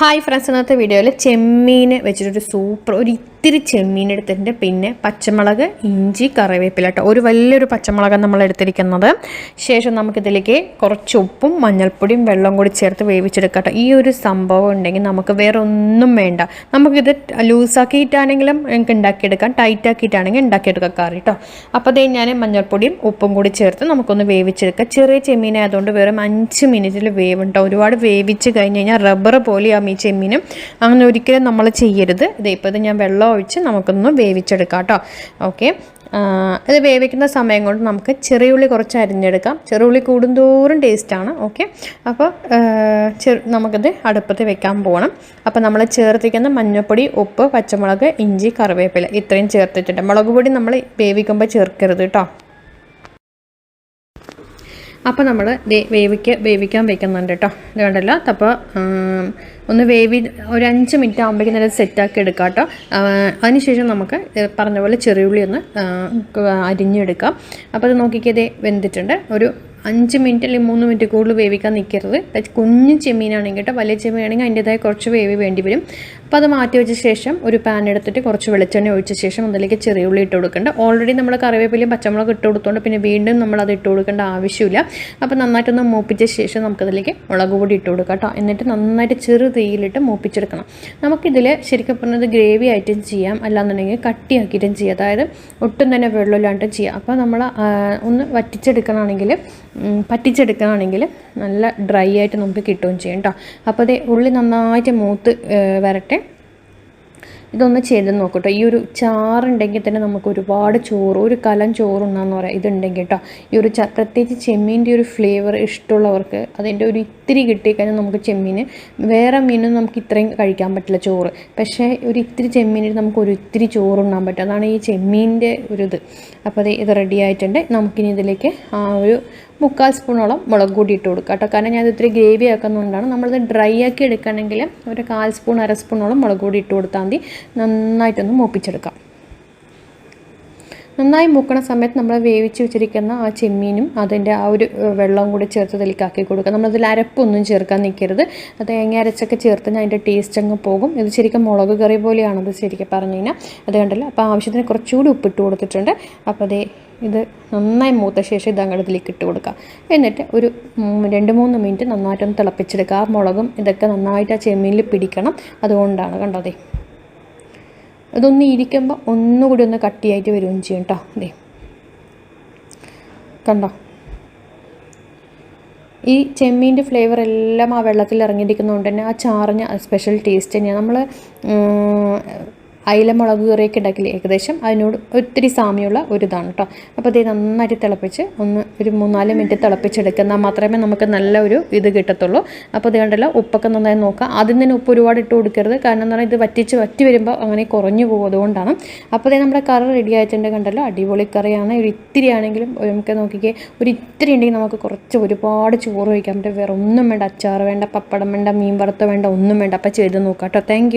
Hi friends ഇന്നത്തെ വീഡിയോയിൽ ചെമ്മീൻ വെച്ചിട്ടൊരു സൂപ്പർ ഒരു ഇത്തിരി ചെമ്മീൻ എടുത്തിട്ടുണ്ട്. പിന്നെ പച്ചമുളക് ഇഞ്ചി കറിവേപ്പില കേട്ടോ ഒരു വലിയൊരു പച്ചമുളക് നമ്മൾ എടുത്തിരിക്കുന്നത്. ശേഷം നമുക്കിതിലേക്ക് കുറച്ച് ഉപ്പും മഞ്ഞൾപ്പൊടിയും വെള്ളം കൂടി ചേർത്ത് വേവിച്ചെടുക്കട്ടെ ഈ ഒരു സംഭവം ഉണ്ടെങ്കിൽ നമുക്ക് വേറെ ഒന്നും വേണ്ട. നമുക്കിത് ലൂസാക്കിയിട്ടാണെങ്കിലും നമുക്ക് ഉണ്ടാക്കിയെടുക്കാം. ടൈറ്റാക്കിയിട്ടാണെങ്കിൽ ഉണ്ടാക്കിയെടുക്കാം കറി കേട്ടോ അപ്പോൾ അതേ ഞാൻ മഞ്ഞൾപ്പൊടിയും ഉപ്പും കൂടി ചേർത്ത് നമുക്കൊന്ന് വേവിച്ചെടുക്കാം. ചെറിയ ചെമ്മീൻ ആയതുകൊണ്ട് വെറും അഞ്ച് മിനിറ്റിൽ വേവുണ്ടോ ഒരുപാട് വേവിച്ച് കഴിഞ്ഞ് കഴിഞ്ഞാൽ റബ്ബർ പോലെയാകും ഈ ചെമ്മീനും. അങ്ങനെ ഒരിക്കലും നമ്മൾ ചെയ്യരുത്. ഇതേ ഇപ്പോൾ ഇത് ഞാൻ വെള്ളം ഒഴിച്ച് നമുക്കൊന്ന് വേവിച്ചെടുക്കാം കേട്ടോ ഓക്കെ. ഇത് വേവിക്കുന്ന സമയം കൊണ്ട് നമുക്ക് ചെറിയുള്ളി കുറച്ച് അരിഞ്ഞെടുക്കാം. ചെറിയുള്ളി കൂടുന്തോറും ടേസ്റ്റാണ് ഓക്കെ. അപ്പോൾ ചെറു നമുക്കിത് അടുപ്പത്ത് വെക്കാൻ പോകണം അപ്പോൾ നമ്മൾ ചേർത്തിക്കുന്ന മഞ്ഞൾപ്പൊടി ഉപ്പ് പച്ചമുളക് ഇഞ്ചി കറിവേപ്പില ഇത്രയും ചേർത്തിട്ടുണ്ട്. മുളക് പൊടി നമ്മൾ വേവിക്കുമ്പോൾ ചേർക്കരുത് കേട്ടോ അപ്പോൾ നമ്മൾ വേവിക്ക് വേവിക്കാൻ വെക്കുന്നുണ്ട് കേട്ടോ ഇത് കണ്ടല്ലോ? അപ്പോൾ ഒന്ന് വേവി ഒരു അഞ്ച് മിനിറ്റ് ആകുമ്പോഴേക്കും നല്ല സെറ്റാക്കി എടുക്കാം കേട്ടോ അതിനുശേഷം നമുക്ക് പറഞ്ഞ പോലെ ചെറിയുള്ളി ഒന്ന് അരിഞ്ഞെടുക്കാം. അപ്പോൾ അത് നോക്കിക്കതേ വെന്തിട്ടുണ്ട്. ഒരു അഞ്ച് മിനിറ്റ് അല്ലെങ്കിൽ മൂന്ന് മിനിറ്റ് കൂടുതൽ വേവിക്കാൻ നിൽക്കരുത്. കുഞ്ഞു ചെമ്മീനാണെങ്കിൽ കേട്ടോ വലിയ ചെമ്മീനാണെങ്കിൽ അതിന്റെതായ കുറച്ച് വേവ് വേണ്ടി വരും. അപ്പോൾ അത് മാറ്റി വെച്ച ശേഷം ഒരു പാൻ എടുത്തിട്ട് കുറച്ച് വെളിച്ചെണ്ണ ഒഴിച്ച ശേഷം അതിലേക്ക് ചെറിയ ഉള്ളി ഇട്ട് കൊടുക്കേണ്ട. ഓൾറെഡി നമ്മൾ കറിവേപ്പിലയും പച്ചമുളക് ഇട്ട് കൊടുത്തുകൊണ്ട് പിന്നെ വീണ്ടും നമ്മൾ അത് ഇട്ട് കൊടുക്കേണ്ട ആവശ്യമില്ല. അപ്പോൾ നന്നായിട്ടൊന്ന് മൂപ്പിച്ച ശേഷം നമുക്കതിലേക്ക് മുളക് പൊടി ഇട്ട് കൊടുക്കാം കേട്ടോ. എന്നിട്ട് നന്നായിട്ട് ചെറു തീയിലിട്ട് മൂപ്പിച്ചെടുക്കണം. നമുക്കിതിൽ ശരിക്കും പറഞ്ഞത് ഗ്രേവി ആയിട്ടും ചെയ്യാം. അല്ലാന്നുണ്ടെങ്കിൽ കട്ടിയാക്കിയിട്ടും ചെയ്യാം. അതായത് ഒട്ടും തന്നെ വെള്ളമില്ലാണ്ടും ചെയ്യാം. അപ്പോൾ നമ്മൾ ഒന്ന് വറ്റിച്ചെടുക്കണമെങ്കിൽ പറ്റിച്ചെടുക്കുകയാണെങ്കിൽ നല്ല ഡ്രൈ ആയിട്ട് നമുക്ക് കിട്ടുകയും ചെയ്യും കേട്ടോ അപ്പോൾ അതേ ഉള്ളി നന്നായിട്ട് മൂത്ത് വരട്ടെ. ഇതൊന്ന് ചെയ്ത് നോക്കട്ടോ ഈ ഒരു ചാറുണ്ടെങ്കിൽ തന്നെ നമുക്ക് ഒരുപാട് ചോറ് ഒരു കലം ചോറുണ്ടെന്ന് പറയാം. ഇതുണ്ടെങ്കിൽ കേട്ടോ ഈ ഒരു പ്രത്യേകിച്ച് ചെമ്മീന്റെ ഒരു ഫ്ലേവർ ഇഷ്ടമുള്ളവർക്ക് അതിന്റെ ഒരു ഇത്തിരി കിട്ടിക്കഴിഞ്ഞാൽ നമുക്ക് ചെമ്മീൻ വേറെ മീനൊന്നും നമുക്ക് ഇത്രയും കഴിക്കാൻ പറ്റില്ല ചോറ്. പക്ഷേ ഒരു ഇത്തിരി ചെമ്മീനിൽ നമുക്ക് ഒരു ഇത്തിരി ചോറുണ്ണാൻ പറ്റും. അതാണ് ഈ ചെമ്മീന്റെ ഒരു ഇത്. അപ്പോൾ അത് ഇത് റെഡി ആയിട്ടുണ്ട്. നമുക്കിനി ഇതിലേക്ക് ആ ഒരു മുക്കാൽ സ്പൂണോളം മുളക് കൂടി ഇട്ട് കൊടുക്കുക കേട്ടോ. കാരണം ഞാൻ ഇത്തിരി ഗ്രേവി ആക്കുന്നതുകൊണ്ടാണ് നമ്മളിത് ഡ്രൈ ആക്കി എടുക്കണമെങ്കിൽ ഒരു കാൽ സ്പൂൺ അര സ്പൂണോളം മുളക് കൂടി ഇട്ട് കൊടുത്താൽ മതി. നന്നായിട്ടൊന്ന് മൂപ്പിച്ചെടുക്കാം. നന്നായി മുക്കണ സമയത്ത് നമ്മൾ വേവിച്ച് വെച്ചിരിക്കുന്ന ആ ചെമ്മീനും അതിന്റെ ആ ഒരു വെള്ളവും കൂടി ചേർത്ത് ഇതിലേക്കാക്കി കൊടുക്കുക. നമ്മളതിൽ അരപ്പൊന്നും ചേർക്കാൻ നിൽക്കരുത്. അത് തേങ്ങ അരച്ചൊക്കെ ചേർത്ത് അതിന്റെ ടേസ്റ്റ് അങ്ങ് പോകും. ഇത് ശരിക്കും മുളക് കറി പോലെയാണത് ശരിക്കും പറഞ്ഞു കഴിഞ്ഞാൽ? അത് കണ്ടല്ലോ. അപ്പോൾ ആവശ്യത്തിന് കുറച്ചുകൂടി ഉപ്പിട്ട് കൊടുത്തിട്ടുണ്ട്. അപ്പോൾ അതേ ഇത് നന്നായി മൂത്ത ശേഷം ഇത് അങ്ങോട്ടത്തിലേക്ക് ഇട്ട് കൊടുക്കുക. എന്നിട്ട് ഒരു രണ്ട് മൂന്ന് മിനിറ്റ് നന്നായിട്ടൊന്ന് തിളപ്പിച്ചെടുക്കുക. ആ മുളകും ഇതൊക്കെ നന്നായിട്ട് ആ ചെമ്മീനിൽ പിടിക്കണം. അതുകൊണ്ടാണ് കണ്ടതേ അതൊന്ന് ഇരിക്കുമ്പോൾ ഒന്നുകൂടി ഒന്ന് കട്ടിയായിട്ട് വരികയും ചെയ്യും കേട്ടോ അതെ കണ്ടോ? ഈ ചെമ്മീന്റെ ഫ്ലേവർ എല്ലാം ആ വെള്ളത്തിൽ ഇറങ്ങിയിരിക്കുന്നതുകൊണ്ട് തന്നെ ആ ചാറിന് സ്പെഷ്യൽ ടേസ്റ്റ് തന്നെയാണ് നമ്മൾ അയില മുളക് കറിയൊക്കെ ഉണ്ടാക്കില്ലേ? ഏകദേശം അതിനോട് ഒത്തിരി സാമ്യമുള്ള ഒരു ഇതാണ് കേട്ടോ. അപ്പോൾ ഇത് നന്നായിട്ട് തിളപ്പിച്ച് ഒന്ന് ഒരു മൂന്നാൽ മിനിറ്റ് തിളപ്പിച്ചെടുക്കുന്ന മാത്രമേ നമുക്ക് നല്ല ഒരു ഇത് കിട്ടത്തുള്ളൂ. അപ്പോൾ ഇത് കണ്ടല്ലോ ഉപ്പൊക്കെ നന്നായി നോക്കാം ആദ്യം തന്നെ ഉപ്പ് ഒരുപാട് ഇട്ട് കൊടുക്കരുത്. കാരണം എന്ന് പറഞ്ഞാൽ ഇത് വറ്റിച്ച് വറ്റി വരുമ്പോൾ അങ്ങനെ കുറഞ്ഞു പോകും അതുകൊണ്ടാണ്. അപ്പോൾ ഇത് നമ്മുടെ കറി റെഡി ആയിട്ടുണ്ട് കണ്ടല്ലോ. അടിപൊളി കറിയാണ്. ഒരു ഇത്തിരി ആണെങ്കിലും നമുക്ക് നോക്കിക്കേ ഒരു ഇത്തിരി ഉണ്ടെങ്കിൽ നമുക്ക് കുറച്ച് ഒരുപാട് ചോറ് കഴിക്കാൻ പറ്റും. വേറെ ഒന്നും വേണ്ട. അച്ചാർ വേണ്ട പപ്പടം വേണ്ട മീൻ വറുത്ത വേണ്ട ഒന്നും വേണ്ട. അപ്പോൾ ചെയ്ത് നോക്കാം കേട്ടോ. താങ്ക്